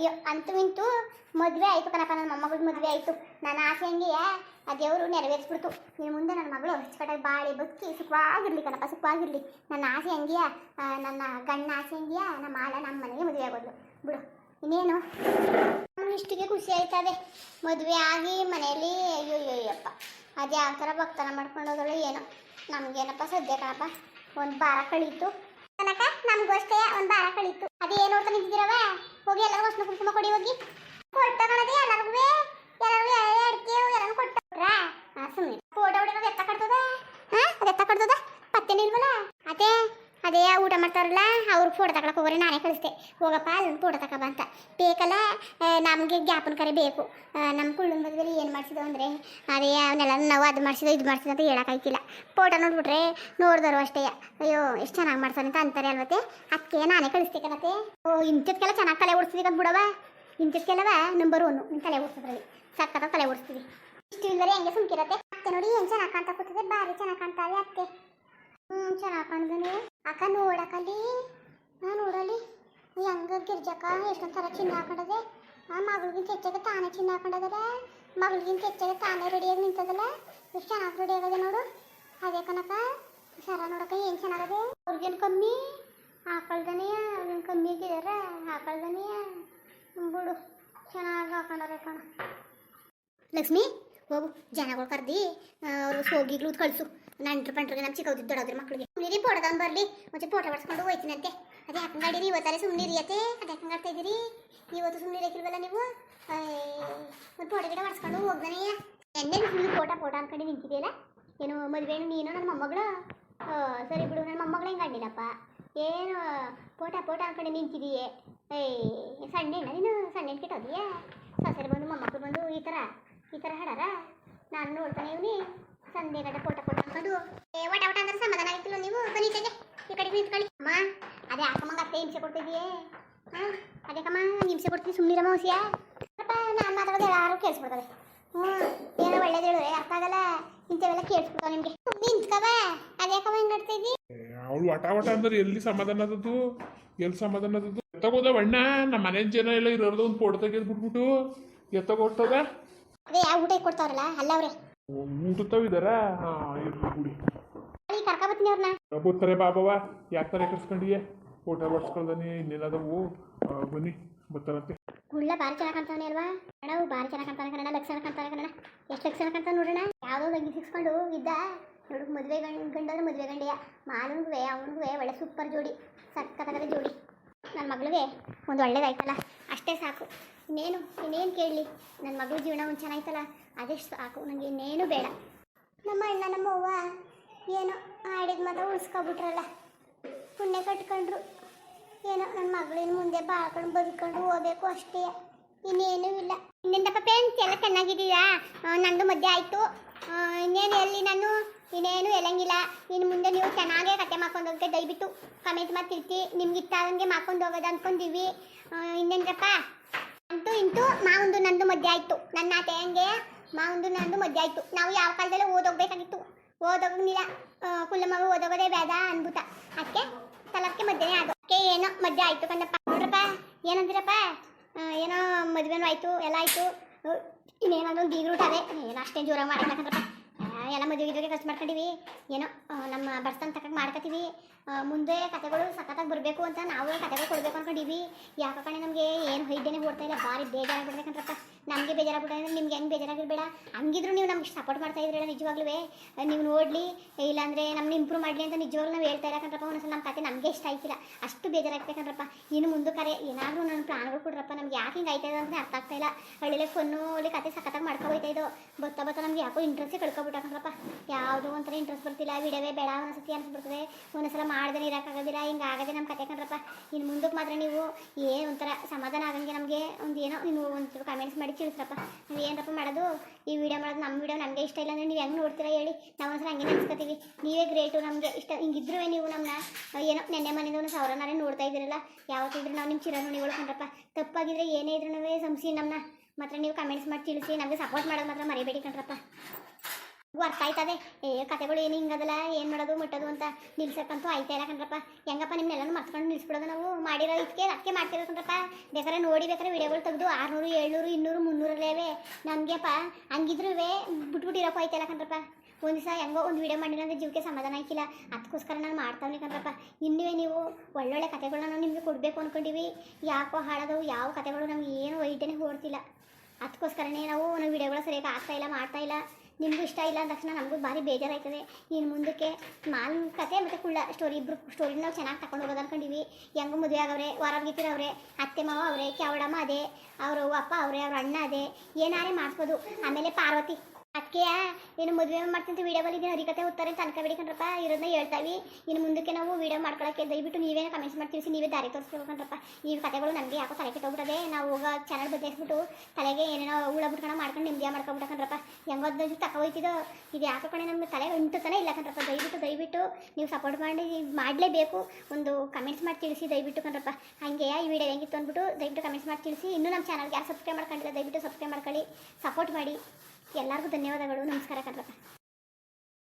ಅಯ್ಯೋ, ಅಂತೂ ಇಂತೂ ಮದುವೆ ಆಯಿತು ಕಣಪ್ಪ, ನನ್ನ ಮೊಮ್ಮಗಳ ಮದುವೆ ಆಯಿತು. ನನ್ನ ಆಸೆ ಹಂಗೆ ಆ ದೇವರು ನೆರವೇರಿಸ್ಬಿಡ್ತು. ಇನ್ನು ಮುಂದೆ ನನ್ನ ಮಗಳು ಅಚ್ಚುಕಟ್ಟಾಗಿ ಬಾಳಿ ಬದುಕಿ ಸುಖವಾಗಿರಲಿ ಕಣಪ್ಪ, ಸುಖವಾಗಿರಲಿ. ನನ್ನ ಆಸೆ ಹಂಗೆಯ ನನ್ನ ಗಂಡ ಆಸೆ ಹಂಗೆಯ ನಮ್ಮ ಆಳ ನಮ್ಮ ಮನೆಗೆ ಮದುವೆ ಆಗೋದು. ಬಿಡು. ಇನ್ನೇನು? ಇಷ್ಟಿಗೆ ಖುಷಿ ಆಯ್ತದೆ. ಮದುವೆ ಆಗಿ ಮನೆಯಲ್ಲಿ, ಅಯ್ಯೋ ಅಯ್ಯೋ ಅಯ್ಯಪ್ಪ ಅದು ಯಾವ ಥರ ಭಕ್ತನ ಮಾಡ್ಕೊಂಡು ಹೋದಳು ಏನೋ. ನಮಗೇನಪ್ಪ ಸದ್ಯ ಕಣಪ್ಪ, ಒಂದು ಬಾರ ಕಳೀತು. ಕನಕ ನಮಗೂ ಅಷ್ಟೇ ಒಂದು ಕಳಿತು. ಕಳೀತು ನೋಡ್ತಾ ನಿಂತಿದ್ದೀರವ ಹೋಗಿ ಎಲ್ಲರೂ ಹೊಸ ಕುಂಕುಮ ಕೊಡಿ, ಹೋಗಿ. ಕೊಟ್ಟ ಕಣದೆ ಎಲ್ಲರಿಗೂ ಎಲ್ಲರಿಗೂ ಅಡಿಕೆ ಎಲ್ಲರೂ ಕೊಟ್ಟರಾ ಸುಮ್ಮನೆ ಫೋಟೋ ಹೊಡಿಯೋದು ಎತ್ತ ಕಡ್ತದ ಹಾಂ ಅದು ಎತ್ತ ಕಟ್ತದ ಪತ್ತೆ ನಿಲ್ವಲ್ಲ ಅದೇ. ಅದೇ ಊಟ ಮಾಡ್ತಾರಲ್ಲ ಅವ್ರಿಗೆ ಫೋಟೋ ತಗೊಳಕ್ ಹೋಗ್ರಿ, ನಾನೇ ಕಳಿಸ್ದೆ. ಹೋಗಪ್ಪ ಅಲ್ಲಿ ಫೋಟೋ ತಗೊಬ ಅಂತ. ಬೇಕಲ್ಲ ನಮಗೆ ಜ್ಞಾಪನ ಕರೆ ಬೇಕು. ನಮ್ಮ ಕುಳ್ಳನ ಏನು ಮಾಡಿಸಿದೋ ಅಂದರೆ, ಅದೇ ಅವನ್ನೆಲ್ಲ ನಾವು ಅದು ಮಾಡಿಸಿದೋ ಇದು ಮಾಡಿಸಿದ ಅಂತ ಹೇಳೋಕ್ಕಾಯ್ತಿಲ್ಲ ಫೋಟೋ ನೋಡ್ಬಿಟ್ರೆ ನೋಡಿದವರು ಅಷ್ಟೇ. ಅಯ್ಯೋ, ಎಷ್ಟು ಚೆನ್ನಾಗಿ ಮಾಡ್ತಾನೆ ಅಂತ ಅಂತಾರೆ ಅಲ್ವತ್ತೆ. ಅದಕ್ಕೆ ನಾನೇ ಕಳಿಸ್ತೆ ಕಣತೆ ಓ, ಇಂಥದ್ಕೆಲ್ಲ ಚೆನ್ನಾಗಿ ತಲೆ ಓಡಿಸ್ತೀವಿ ಬಿಡವ ಇಂಥದ್ಕೆಲ್ಲವ ನಂಬರ್ ಒನ್ನು ನಿಮ್ಮ ತಲೆ ಓಡಿಸೋದ್ರಲ್ಲಿ. ಸಕ್ಕತ್ತ ತಲೆ ಓಡಿಸ್ತೀವಿ. ಇಷ್ಟು ಇಲ್ಲದೇ ಹೆಂಗೆ ಸುಮ್ಕಿರತ್ತೆ? ಅತ್ತೆ ನೋಡಿ, ಏನು ಚೆನ್ನಾಗಿ ಕಾಣ್ತಾ ಕೂತಿದೆ. ಭಾರಿ ಚೆನ್ನಾಗಿ ಇದೆ ಅತ್ತೆ. ಹ್ಞೂ ಚೆನ್ನಾಗಿ ಕಾಣ್ದನು. ಅಕ್ಕ ನೋಡಕ್ಕಲ್ಲಿ ಹಾಂ ನೋಡಲಿ ಹೆಂಗ ಗಿರ್ಜಕ್ಕ ಎಷ್ಟೊಂದು ಥರ ಚಿನ್ನ ಹಾಕೊಂಡದೆ. ಆ ಮಗಳಿಗಿಂತ ಹೆಚ್ಚಾಗ ತಾನೇ ಚಿನ್ನ ಹಾಕೊಂಡದಲ್ಲ. ಮಗಳಿಗಿಂತ ಹೆಚ್ಚಾಗ ತಾನೇ ರೆಡಿಯಾಗಿ ನಿಂತದಲ್ಲ. ಎಷ್ಟು ಚೆನ್ನಾಗಿ ರೆಡಿ ಆಗದೆ ನೋಡು. ಅದೇ ಕನಕ ಸರ ನೋಡಕ್ಕ ಏನು ಚೆನ್ನಾಗದೆ. ಅವ್ರಿಗೇನು ಕಮ್ಮಿ? ಹಾಕೊಳ್ದನೇ, ಅವ್ರಿಗೇನು ಕಮ್ಮಿ ಆಗಿದಾರ ಹಾಕೊಳ್ದನೇ. ಬಿಡು, ಚೆನ್ನಾಗಿ ಹಾಕೊಂಡಾರೆ ಕಣ. ಲಕ್ಷ್ಮಿ, ಹೋಗು. ಜನಗಳು ಕರ್ದಿ ಅವರು ಸೋಗಿಗ್ಲು ಕಳಿಸು ನಂಟ್ರು ಪಂಟ್ರಿಗೆ ನಮ್ಮ ಚಿಕ್ಕ ದೊಡ್ಡವ್ರ ಮಕ್ಕಳಿಗೆ ಸುಮ್ಮನಿರಿ ಫೋಟೋದವ್ನು ಬರಲಿ ಮುಂಚೆ ಪೋಟ ಹೊಡ್ಸ್ಕೊಂಡು ಹೋಯ್ತೀನಂತೆ. ಅದೇ ಹಾಕಂಗಾಡಿರಿ ಇವತ್ತಾರೆ ಸುಮ್ಮನಿರಿ ಅತ್ತೆ. ಅದೇ ಹಾಕಂಗಾಡ್ತಾ ಇದ್ದೀರಿ. ಇವತ್ತು ಸುಮ್ಮನೆ ಇರಕ್ಕಿಲ್ವಲ್ಲ ನೀವು? ಒಂದು ಪೋಟ ಗಿಡ ಬಡ್ಸ್ಕೊಂಡು ಹೋಗ್ದಾನೆ. ಎಣ್ಣೆ ನೀವು ಪೋಟ ಪೋಟ ಅನ್ಕೊಂಡು ನಿಂತಿದೆಯಲ್ಲ ಏನು ಮದುವೆ ನೀನು ನನ್ನ ಮೊಮ್ಮಗಳು? ಸರಿ ಬಿಡು ನನ್ನ ಮೊಮ್ಮಗಳು ಹೆಂಗೆ ಅಡ್ಡಿಲ್ಲಪ್ಪ ಏನು ಪೋಟ ಪೋಟ ಅನ್ಕೊಂಡು ನಿಂತಿದೀಯೇ. ಏಯ್ ಸಣ್ಣ ಹೆಣ್ಣ ನೀನು? ಸಣ್ಣ ಹೆಣ್ಣು ಕೆಟ್ಟೋದಿಯಾ? ಸೊಸೆರು ಬಂದು ಮೊಮ್ಮಕ್ಕಳು ಬಂದು ಈ ಥರ ಈ ಥರ ಹಾಡಾರ? ನಾನು ನೋಡ್ತಾನೆ ಇವನಿ. ಸಂಜೆ ಕಡೆ ಪೋಟ ಪೋಟ ಏ ಒಟ ಅಂದ್ರೆ ಸಮಾಧಾನ ಆಗಿಲ್ಲ ನೀವು ಬನ್ನಿ ಈಚೆಗೆ ಈ ಕಡೆಗೆ ನಿಂತ್ಕೊಳ್ಳಿ ಅಮ್ಮ. ಅದೇ ಅಕ್ಕಮ್ಮಂಗೆ ಅತ್ತೆ ಹಿಂಸೆ ಕೊಡ್ತಿದ್ದೀಯೇ ಹಾಂ ಅದೇ ಕಮ್ಮ ಹಿಂಸೆ ಕೊಡ್ತೀನಿ ಸುಮ್ಮನಿರಮ್ಮ ಹುಸಿಯ ಅಪ್ಪ ನಾನು ಮಾತಾಡೋದು ಯಾರು ಕೇಳಿಸ್ಬಿಡ್ತಾರೆ. ಹ್ಞೂ ಏನೋ ಒಳ್ಳೇದು ಹೇಳಿದ್ರೆ ಅರ್ಥ ಆಗಲ್ಲ. ಇಂಥವೆಲ್ಲ ಕೇಳಿಸ್ಬಿಡ್ತಾವೆ ನಿಮಗೆ. ನಿಂತ್ಕವ ಅದೇ ಕಮ್ಮ ಹಿಂಗೆ ನಡ್ತಿದ್ದಿ ಅವಳು ವಟ ವಟ ಅಂದ್ರೆ ಎಲ್ಲಿ ಸಮಾಧಾನ ಅದದ್ದು ಎಲ್ಲಿ ಸಮಾಧಾನ ಅದದ್ದು ಎತ್ತಗೋದ ಅಣ್ಣ ನಮ್ಮ ಮನೆ ಜನ ಎಲ್ಲ ಇರೋದು ಒಂದು ಫೋಟೋ ತೆಗೆದು ಬಿಟ್ಬಿಟ್ಟು ಎತ್ತಗೊಟ್ಟದ ಅದೇ ಯಾವ ಊಟ ಕೊಡ್ತಾವ್ರಲ್ಲ? ಅಲ್ಲ ಅವ್ರೆ. ಊಟತಾವ್ ಇದಾರ ಹಾಂ ಇರ್ಲಿ ಬಿಡಿ. ಕರ್ಕೊಬತ್ತೀನಿ ಅವ್ರನ್ನ ಬರ್ತಾರೆ ಬಾಬವ ಯಾಕೆ ತರ ಕರ್ಸ್ಕೊಂಡಿಯೇ ಊಟ ಬರ್ಸ್ಕೊಳ್ದಾನೆ ಇನ್ನೇನದವು ಬನ್ನಿ ಬರ್ತಾರಂತೆ ಕುಳ್ಳ ಭಾರಿ ಚೆನ್ನಾಗಿ ಕಾಣ್ತಾನೆ ಅಲ್ವಾ? ಕನ್ನಡ ಭಾರಿ ಚೆನ್ನಾಗಿ ಕಾಣ್ತಾನೆ ಲಕ್ಷ ಲಕ್ಷಣ ಕಾಣ್ತಾನೆ ಕಣ ಎಷ್ಟು ಲಕ್ಷಣ ಕಾಣ್ತಾನೆ ನೋಡೋಣ ಯಾವುದೋ ಬಗ್ಗೆ ಸಿಕ್ಸ್ಕೊಂಡು ಇದ್ದ. ನೋಡು ಮದುವೆ ಗಂಡ ಗಂಡಾದ್ರೆ ಮದುವೆ ಗಂಡೆಯ. ಮಾಲನ್ಗೂ ಅವನಿಗೂ ಒಳ್ಳೆ ಸೂಪರ್ ಜೋಡಿ. ಸಕ್ಕತ್ತಾಗದ ಜೋಡಿ. ನನ್ನ ಮಗಳಿಗೆ ಒಂದು ಒಳ್ಳೇದಾಯ್ತಲ್ಲ? ಅಷ್ಟೇ ಸಾಕು. ಇನ್ನೇನು ಇನ್ನೇನು ಕೇಳಲಿ? ನನ್ನ ಮಗಳ ಜೀವನ ಒಂದು ಚೆನ್ನಾಗಿತ್ತಲ್ಲ ಅದೆಷ್ಟು ಸಾಕು? ನನಗೆ ಇನ್ನೇನು ಬೇಡ. ನಮ್ಮ ಅಣ್ಣ ನಮ್ಮ ಅವ್ವ ಏನೋ. ಆಡಿದ ಮಾತ್ರ ಉಳಿಸ್ಕೊಬಿಟ್ರಲ್ಲ ಪುಣ್ಯ ಕಟ್ಕೊಂಡ್ರು. ಏನೋ ನನ್ನ ಮಗಳಿನ ಮುಂದೆ ಬಾಳ್ಕೊಂಡು ಬದುಕೊಂಡು ಹೋಗ್ಬೇಕು ಅಷ್ಟೇ. ಇನ್ನೇನೂ ಇಲ್ಲ. ಇನ್ನಿಂದ ಪೇಂಟ್ ಎಲ್ಲ ಚೆನ್ನಾಗಿದ್ದೀಯಾ ಆ, ನಂದು ಮದುವೆ ಆಯಿತು. ಇನ್ನೇನು ಎಲ್ಲಿ ನಾನು? ಇನ್ನೇನು ಎಲ್ಲಂಗಿಲ್ಲ ಇನ್ನು ಮುಂದೆ ನೀವು ಚೆನ್ನಾಗೇ ಕತೆ ಮಾಡ್ಕೊಂಡು ಹೋಗಕ್ಕೆ ದಯವಿಟ್ಟು ಕಮೆಂಟ್ ಮಾಡಿ ತಿಳ್ತಿ. ನಿಮ್ಗೆ ಇಷ್ಟ ಮಾಡ್ಕೊಂಡು ಹೋಗೋದು ಅಂದ್ಕೊಂಡಿವಿ ಇನ್ನೇನ್ರಪ್ಪ? ಅಂತೂ ಇಂತೂ ಮಾವಂದು ನಂದು ಮದುವೆ ಆಯಿತು. ನನ್ನ ಹಂಗೆ ಮಾವಂದು ನಂದು ಮದ್ಯ ಆಯಿತು. ನಾವು ಯಾವ ಕಾಲದಲ್ಲೇ ಓದೋಗ್ಬೇಕಾಗಿತ್ತು. ಓದೋಗಿಲ್ಲ ಕುಲ ಮಗು ಓದೋಗೋದೇ ಬೇಡ ಅನ್ಬಿಟ್ಟ ಅದಕ್ಕೆ ತಲಕ್ಕೆ ಮಧ್ಯಾಹ್ನ ಅದು ಅದಕ್ಕೆ ಏನೋ ಮದ್ಯ ಆಯಿತು ಕಣ್ಣಪ್ಪ. ನೋಡ್ರಪ್ಪ, ಏನಂದಿರಪ್ಪ? ಏನೋ ಮದುವೆನೂ ಆಯ್ತು, ಎಲ್ಲ ಆಯ್ತು. ಇನ್ನೇನಾದ್ರು ಒಂದು ಬೀಗ್ರೂಟ್ ಅದೇ. ಏನೋ ಅಷ್ಟೇ ಜೋರಾಗಿ ಮಾಡಿಲ್ಲ ಕಣ್ರಪ್ಪ ಎಲ್ಲ ಮದುವೆ ಗಿದುವೆಗೆ ಖರ್ಚು ಮಾಡ್ಕೊಂಡಿವಿ ಏನೋ ನಮ್ಮ ಬರ್ಸನ್ ತಕ್ಕ ಮಾಡ್ಕೊತೀವಿ. ಮುಂದೆ ಕಥೆಗಳು ಸಖತ್ತಾಗಿ ಬರಬೇಕು ಅಂತ ನಾವು ಕತೆಗಳು ಕೊಡಬೇಕು ಅನ್ಕೊಂಡಿವಿ ಯಾಕೆ ಕಣೆ ನಮಗೆ ಏನು ಹೊಯ್ದೇನೆ ಓಡ್ತಾ ಇಲ್ಲ? ಭಾರಿ ಬೇಜಾರಾಗ್ಬಿಡ್ಬೇಕಂತ್ರಪ್ಪ ನಮಗೆ ಬೇಜಾರಾಗ್ಬಿಟ್ಟೆ ಅಂದರೆ ನಿಮ್ಗೆ ಹೆಂಗೆ ಬೇಜಾರಾಗಿರ್ಬೇಡ? ಹಂಗಿದ್ರು ನೀವು ನಮ್ಗೆ ಸಪೋರ್ಟ್ ಮಾಡ್ತಾ ಇದ್ರಲ್ಲ ನಿಜವಾಗ್ಲೂ ನೀವು ನೋಡಲಿ, ಇಲ್ಲಾಂದರೆ ನಮ್ಮನ್ನ ಇಂಪ್ರೂವ್ ಮಾಡಲಿ ಅಂತ ನಿಜವಾಗ್ಲೂ ನಾವು ಹೇಳ್ತಾ ಇರಕಂದ್ರಪ್ಪ ಒಂದ್ಸಲ ನಮ್ಮ ಕತೆ ನಮಗೆ ಇಷ್ಟ ಆಯ್ತಿಲ್ಲ. ಅಷ್ಟು ಬೇಜಾರಾಗ್ಬೇಕಂದ್ರಪ್ಪ. ಇನ್ನು ಮುಂದೆ ಕರೆ ಏನಾದರೂ ನನ್ನ ಪ್ರಾಣಗಳು ಕೊಡ್ರಪ್ಪ, ನಮ್ಗೆ ಯಾಕೆ ಹಿಂಗೆ ಆಯ್ತಾ ಅಂತ ಅರ್ಥ ಆಗ್ತಾ ಇಲ್ಲ. ಹಳ್ಳಿಲೆ ಫೋನು ಅಲ್ಲಿ ಕತೆ ಸಖತ್ತಾಗಿ ಮಾಡ್ಕೊಬೋಯ್ತಾ ಇದು ಬತ್ತಾ ಬತ್ತಾ ನಮ್ಗೆ ಯಾಕೋ ಇಂಟ್ರೆಸ್ಟೇ ಕಳ್ಕೊಬಿಟ್ಟಾಕಂದ್ರಪ್ಪ. ಯಾವುದೋ ಒಂಥರ ಇಂಟ್ರೆಸ್ಟ್ ಬರ್ತಿಲ್ಲ. ವಿಡಿಯೋವೇ ಬೇಡ ಒಂದ್ಸತಿ ಅನ್ಸ್ಬಿಡ್ತದೆ. ಒಂದೊಂದ್ಸಲ ಮಾಡ್ದೇ ಇರೋಕ್ಕಾಗೋದಿಲ್ಲ ಹಿಂಗೆ ಆಗದೆ ನಮ್ಮ ಕತೆ ಕಣ್ರಪ್ಪ. ಇನ್ನು ಮುಂದಕ್ಕೆ ಮಾತ್ರ ನೀವು ಏನು ಒಂಥರ ಸಮಾಧಾನ ಆಗಂಗೆ ನಮಗೆ ಒಂದು ಏನೋ ನೀವು ಒಂದು ಕಮೆಂಟ್ಸ್ ಮಾಡಿ ತಿಳಿಸ್ರಪ್ಪ ನೀವು ಏನಪ್ಪ ಮಾಡೋದು? ಈ ವಿಡಿಯೋ ಮಾಡೋದು ನಮ್ಮ ವಿಡಿಯೋ ನಮಗೆ ಇಷ್ಟ ಇಲ್ಲ ಅಂದರೆ ನೀವು ಹೆಂಗೆ ನೋಡ್ತೀರಾ ಹೇಳಿ. ನಾವು ಒಂದ್ಸಲ ಹಂಗೆ ನೆನ್ಸ್ಕೊತೀವಿ ನೀವೇ ಗ್ರೇಟು ನಮಗೆ ಇಷ್ಟ ಹಿಂಗಿದ್ರು ನೀವು ನಮ್ಮನ್ನ ಏನೋ ನೆನ್ನೆ ಮನೆಯಿಂದ ಒಂದು ಸಾವಿರನಾರೇ ನೋಡ್ತಾ ಇದ್ದೀರಲ್ಲ ಯಾವತ್ತಿದ್ರೂ ನಾವು ನಿಮ್ಮ ಚಿರನುಣಿಗಳು ಕಣ್ರಪ್ಪ ತಪ್ಪಾಗಿದ್ರೆ ಏನೇ ಇದ್ರೂ ಸಂಸಿ ನಮ್ಮನ್ನ ಮಾತ್ರ ನೀವು ಕಮೆಂಟ್ಸ್ ಮಾಡಿ ತಿಳಿಸಿ, ನಮಗೆ ಸಪೋರ್ಟ್ ಮಾಡೋದು ಮಾತ್ರ ಮರಿಬೇಡಿ ಕಣ್ರಪ್ಪ. ನಂಗೂ ಅರ್ಥ ಆಯ್ತದೆ. ಏ, ಕತೆಗಳು ಏನು ಹಿಂಗದಲ್ಲ, ಏನು ಮಾಡೋದು, ಮುಟ್ಟೋದು ಅಂತ ನಿಲ್ಸಕ್ಕಂತೂ ಆಯ್ತಾ ಇಲ್ಲ ಕಣ್ರಪ್ಪ. ಹೆಂಗಪ್ಪ ನಿಮ್ಮನ್ನೆಲ್ಲನೂ ಮರ್ತ್ಕೊಂಡು ನಿಲ್ಸ್ಬಿಡೋದು ನಾವು ಮಾಡಿರೋ ಇದಕ್ಕೆ ಅದಕ್ಕೆ ಮಾಡ್ತಿರೋ ಕಣ್ರಪ್ಪ. ಬೇಕಾದ್ರೆ ನೋಡಿ, ಬೇಕಾದ್ರೆ ವಿಡಿಯೋಗಳು ತೆಗೆದು ಆರುನೂರು, ಏಳ್ನೂರು, ಇನ್ನೂರು ಮುನ್ನೂರಲ್ಲೇವೆ ನಮಗೆಪ್ಪ ಹಂಗಿದ್ರೂ ಇರೋಕ್ಕೂ ಆಯ್ತಾ ಇಲ್ಲ ಕಣ್ರಪ್ಪ. ಒಂದು ದಿವಸ ಹೆಂಗೋ ಒಂದು ವಿಡಿಯೋ ಮಾಡಿಲ್ಲ ಅಂದರೆ ಜೀವಕ್ಕೆ ಸಮಾಧಾನ ಆಯ್ಕಿಲ್ಲ. ಅದಕ್ಕೋಸ್ಕರ ನಾನು ಮಾಡ್ತಾವ್ನಿ ಕಣ್ರಪ್ಪ. ಇನ್ನುವೇ ನೀವು ಒಳ್ಳೊಳ್ಳೆ ಕತೆಗಳನ್ನ ನಾವು ನಿಮಗೆ ಕೊಡಬೇಕು ಅಂದ್ಕೊಂಡಿವಿ ಯಾಕೋ ಹಾಡೋದು ಯಾವ ಕತೆಗಳು ನಮ್ಗೆ ಏನು ವೈಟೇನೆ ಓಡ್ತಿಲ್ಲ. ಅದಕ್ಕೋಸ್ಕರನೇ ನಾವು ನಮ್ಮ ವಿಡಿಯೋಗಳು ಸರಿಯಾಗಿ ಆಗ್ತಾಯಿಲ್ಲ ಮಾಡ್ತಾಯಿಲ್ಲ ನಿಮಗೂ ಇಷ್ಟ ಇಲ್ಲ ಅಂದ ತಕ್ಷಣ ನಮಗೂ ಭಾರಿ ಬೇಜಾರಾಯ್ತದೆ. ನೀನು ಮುಂದಕ್ಕೆ ಮಾಲ್ ಕತೆ ಮತ್ತು ಕುಳ್ಳ ಸ್ಟೋರಿ ಇಬ್ಬರು ಸ್ಟೋರಿನ ನಾವು ಚೆನ್ನಾಗಿ ತಗೊಂಡು ಹೋಗೋದು ಅನ್ಕೊಂಡಿವಿ. ಹೆಂಗು ಮದುವೆ ಆಗವ್ರೆ ವಾರಾಗಿತ್ತಿರವ್ರೆ ಅತ್ತೆ ಮಾವ ಅವರೇ ಕ್ಯಾವಡಮ್ಮ ಅದೇ, ಅವರು ಅಪ್ಪ ಅವರೇ, ಅವ್ರ ಅಣ್ಣ ಅದೇ, ಏನಾರೇ ಮಾಡಿಸ್ಬೋದು. ಆಮೇಲೆ ಪಾರ್ವತಿ ಅದಕ್ಕೆ ಏನು ಮದುವೆ ಮಾಡ್ತಂತ ವಿಡಿಯೋ ಬಂದಿದ್ದು ಹರಿಕತೆ ಉತ್ತಾರೆ ಅಂತ ಅನ್ಕೋಬೇಡಿ ಕಣ್ರಪ್ಪ ಇರೋದನ್ನ ಹೇಳ್ತಾವಿ ಇನ್ನು ಮುಂದಕ್ಕೆ ನಾವು ವಿಡಿಯೋ ಮಾಡ್ಕೊಳಕ್ಕೆ ದಯವಿಟ್ಟು ನೀವೇನ ಕಮೆಂಟ್ಸ್ ಮಾಡಿ ತಿಳಿಸಿ ನೀವೇ ದಾರಿ ತೋರಿಸ್ಬೇಕು ಕಣ್ರಪ್ಪ. ಈ ಕತೆಗಳು ನಮಗೆ ಯಾಕೋ ತಲೆ ಕೆಟ್ಟೋಗ್ಬಿಟ್ಟದೆ. ನಾವು ಹೋಗೋ ಚಾನಲ್ ಬದಲಾಯಿಸ್ಬಿಟ್ಟು ತಲೆಗೆ ಏನೇನೋ ಹುಳ ಬಿಟ್ಕೊಂಡು ಮಾಡ್ಕೊಂಡು ನೆಮ್ಮದಿಯ ಮಾಡ್ಕೊಬಿಟ್ಟ ಕಣ್ರಪ್ಪ. ಹೆಂಗೋದ್ ತಕ ಹೋಯ್ತಿದ್ದೋ, ಇದು ಯಾಕೋ ಕಣೆ ನಮ್ಮ ತಲೆ ಉಂಟುತ್ತಾನೆ ಇಲ್ಲ ಕಣ್ರಪ್ಪ. ದಯವಿಟ್ಟು ದಯವಿಟ್ಟು ನೀವು ಸಪೋರ್ಟ್ ಮಾಡಿ, ಮಾಡಲೇಬೇಕು. ಒಂದು ಕಮೆಂಟ್ಸ್ ಮಾಡಿ ತಿಳಿಸಿ ದಯವಿಟ್ಟು ಕಣ್ರಪ್ಪ. ಹಾಗೆ ಈ ವಿಡಿಯೋ ಹೆಂಗಿತ್ತು ಅಂದ್ಬಿಟ್ಟು ದಯವಿಟ್ಟು ಕಮೆಂಟ್ಸ್ ಮಾಡಿ ತಿಳಿಸಿ. ಇನ್ನೂ ನಮ್ಮ ಚಾನಲ್ಗೆ ಯಾರು ಸಬ್ಸ್ಕ್ರೈಬ್ ಮಾಡ್ಕೊಂಡಿಲ್ಲ, ದಯವಿಟ್ಟು ಸಬ್ಸ್ಕ್ರೈಬ್ ಮಾಡ್ಕೊಳ್ಳಿ. ಸಪೋರ್ಟ್ ಮಾಡಿ. ಎಲ್ಲರಿಗೂ ಧನ್ಯವಾದಗಳು. ನಮಸ್ಕಾರ ಕಣ್ರಪ್ಪ